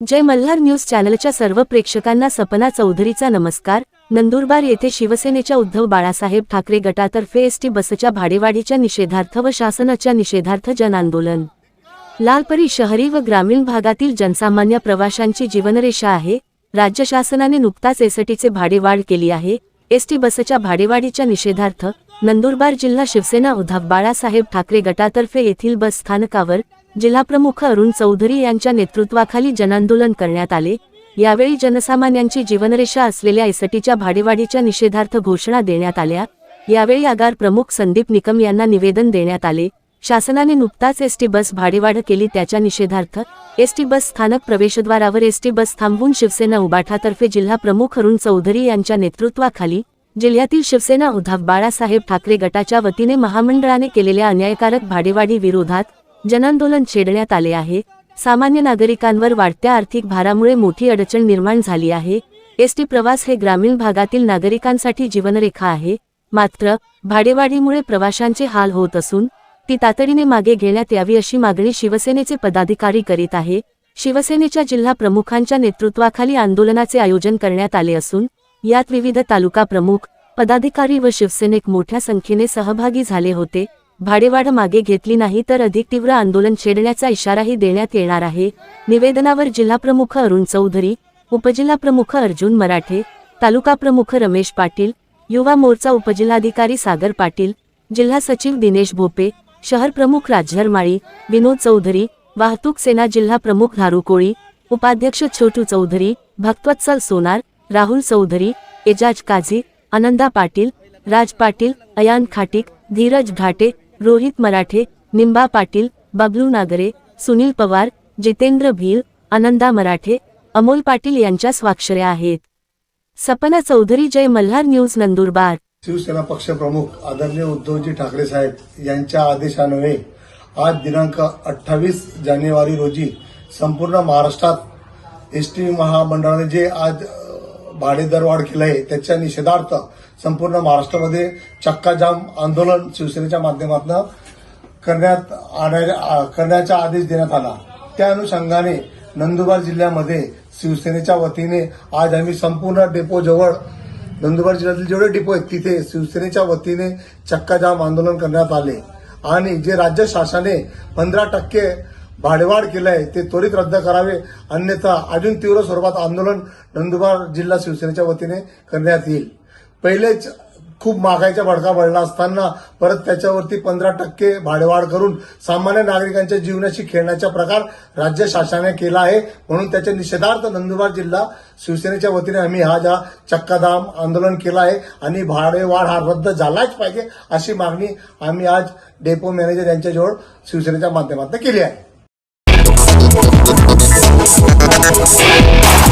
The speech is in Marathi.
जय मल्हार न्यूज चॅनलच्या सर्व प्रेक्षकांना सपना चौधरीचा नमस्कार. नंदुरबार येथे शिवसेनेच्या उद्धव बाळासाहेब ठाकरे गटातर्फे एसटी बसच्या भाडेवाढीच्या निषेधार्थ व शासनाच्या निषेधार्थ जनआंदोलन लालपरी शहरी व ग्रामीण भागातील जनसामान्य प्रवाशांची जीवनरेषा आहे. राज्य शासनाने नुकताच एसटीचे भाडेवाढ केली आहे. एसटी बसच्या भाडेवाढीच्या निषेधार्थ नंदुरबार जिल्हा शिवसेना उद्धव बाळासाहेब ठाकरे गटातर्फे येथील बस स्थानकावर जिल्हाप्रमुख अरुण चौधरी यांच्या नेतृत्वाखाली जनांदोलन करण्यात आले. यावेळी जनसामान्यांची जीवनरेषा असलेल्या एसटीच्या भाडेवाढीच्या निषेधार्थ घोषणा देण्यात आल्या. यावेळी आगार प्रमुख संदीप निकम यांना निवेदन देण्यात आले. शासनाने नुकताच एसटी बस भाडेवाढ केली त्याच्या निषेधार्थ एसटी बस स्थानक प्रवेशद्वारावर एसटी बस थांबवून शिवसेना उबाठातर्फे जिल्हा प्रमुख अरुण चौधरी यांच्या नेतृत्वाखाली जिल्ह्यातील शिवसेना उद्धव बाळासाहेब ठाकरे गटाच्या वतीने महामंडळाने केलेल्या अन्यायकारक भाडेवाढी विरोधात जनांदोलन छेडण्यात आले आहे. सामान्य नागरिकांवर वाढत्या आर्थिक भारामुळे मोठी अडचण निर्माण झाली आहे. एसटी प्रवास हे ग्रामीण भागातील नागरिकांसाठी जीवनरेखा आहे. मात्र भाडेवाढीमुळे प्रवाशांचे हाल होत असून ती तातडीने मागे घेण्यात यावी अशी मागणी शिवसेनेचे पदाधिकारी करीत आहे. शिवसेनेच्या जिल्हा प्रमुखांच्या नेतृत्वाखाली आंदोलनाचे आयोजन करण्यात आले असून यात विविध तालुका प्रमुख पदाधिकारी व शिवसेनेक मोठ्या संख्येने सहभागी झाले होते. भाडेवाढ मागे घेतली नाही तर अधिक तीव्र आंदोलन छेडण्याचा इशाराही देण्यात येणार आहे. निवेदनावर जिल्हाप्रमुख अरुण चौधरी उपजिल्हाप्रमुख अर्जुन मराठे तालुका प्रमुख रमेश पाटील युवा मोर्चा उपजिल्हाधिकारी सागर पाटील जिल्हा सचिव दिनेश भोपे शहर प्रमुख राजहर माळी विनोद चौधरी वाहतूक सेना जिल्हा प्रमुख धारू कोळी उपाध्यक्ष छोटू चौधरी भक्तवत्सल सोनार राहुल चौधरी एजाज काझी आनंदा पाटील राज पाटील अयान खाटिक धीरज घाटे रोहित मराठे निंबा पाटील बबलू नागरे सुनील पवार जितेंद्र भील आनंदा मराठे अमोल पाटील यांच्या स्वाक्षऱ्या आहेत. सपना चौधरी जय मल्हार न्यूज नंदुरबार. शिवसेना पक्षप्रमुख आदरणीय उद्धवजी ठाकरे साहेब यांच्या आदेशान्वये आज दिनांक अठ्ठावीस जानेवारी रोजी संपूर्ण महाराष्ट्रात एस टी महामंडळाने जे आज अ, भाडे दरवाढ केलं आहे त्याच्या निषेधार्थ संपूर्ण महाराष्ट्रामध्ये चक्काजाम आंदोलन शिवसेनेच्या माध्यमातून करण्यात आणायला करण्याचा आदेश देण्यात आला. त्या अनुषंगाने नंदुरबार जिल्ह्यामध्ये शिवसेनेच्या वतीने आज आम्ही संपूर्ण डेपोजवळ नंदुरबार जिल्ह्यातील जेवढे डिपो आहेत तिथे शिवसेनेच्या वतीने चक्काजाम आंदोलन करण्यात आले. आणि जे राज्य शासनाने पंधरा टक्के भाडेवाढ केलं आहे ते त्वरित रद्द करावे. अन्यथा अजून तीव्र स्वरूपात आंदोलन नंदुरबार जिल्हा शिवसेनेच्या वतीने करण्यात येईल. पहिलेच खूप महागाईचा भडका भरला असताना परत त्याच्यावरती पंधरा टक्के भाडेवाढ करून सामान्य नागरिकांच्या जीवनाशी खेळण्याचा प्रकार राज्य शासनाने केला आहे. म्हणून त्याच्या निषेधार्थ नंदुरबार जिल्हा शिवसेनेच्या वतीने आम्ही हा ज्या चक्कादाम आंदोलन केलं आहे आणि भाडेवाढ हा रद्द झालाच पाहिजे अशी मागणी आम्ही आज डेपो मॅनेजर यांच्याजवळ शिवसेनेच्या माध्यमातून केली आहे. Thank you.